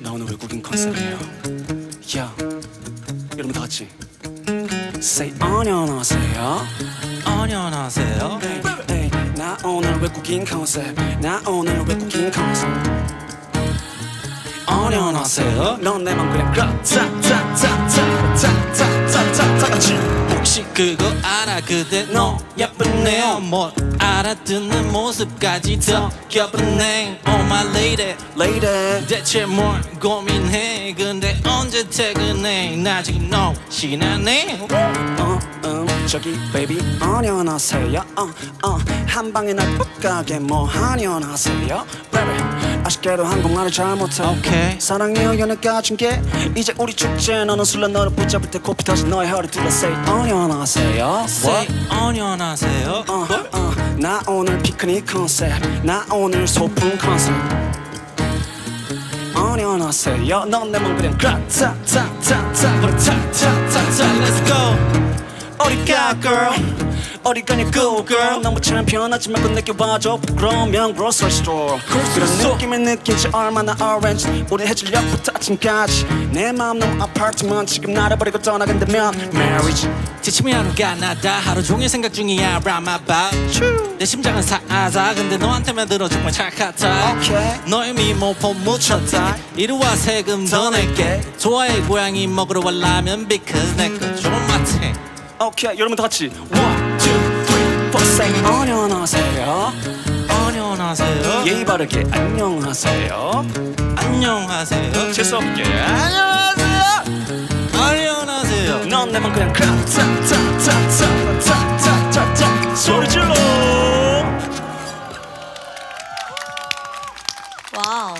나 오늘 외국인 컨셉이에요. 야 여러분 다 같이 Say 안녕하세요. 안녕하세요. hey, 네, hey, 네. 나 오늘 외국인 컨셉 나 오늘 외국인 컨셉. 안녕하세요. 넌내맘 그냥 그렇다. 그거 알아? 그대 너 예쁜 내못 알아듣는 모습까지 더 예쁜 내 Oh my lady lady. 대체 뭘 고민해? 근데 언제 퇴근해? 나 지금 너 신나네. 어, 어, 어. 저기 베이비 안녕하세요. 어, 어, 한 방에 날 푹 가게 뭐 하려나세요. Baby 아쉽게도 한국말을 잘 못해. 오케이. 사랑해요 연애까진 게 이제 우리 축제. 너는 술래 너를 붙잡을 때 코피 터진 너의 허리 둘러 say 안녕하세요. Say 안녕하세요? 어, 어, 나 오늘 피크닉 컨셉. 나 오늘 소풍 컨셉. 안녕하세요. 넌내맘 그냥 타타타타타 그래 타타타타 자 let's go. 어디 가 girl 어디 가냐고 girl. 너무 챔피언하지 말고 내게 와줘. 부끄러우면 grocery store. 그런 느낌의 느낀지 얼마나 orange. 우리 해질녘부터 아침까지. 내 마음 너무 아파트만 지금 나를 버리고 떠나간다면 marriage. 지침이 하루가 나다. 하루 종일 생각 중이야. My back 내 심장은 사아사. 근데 너한테만 들어 정말 착하다. 오케이. 너의 미모포 묻혔다. 이리와 세금 더 낼게. 좋아해 고양이 먹으러 와 라면 because 내거좀 마트 오케이 여러분 다 같이. One two three four say 안녕하세요. 안녕하세요. 예의 바르게 안녕하세요. 안녕하세요. 재수 없게 안녕하세요. 안녕하세요. 넌내맘 그냥 타타타타타타타타 소리 질러. 와우.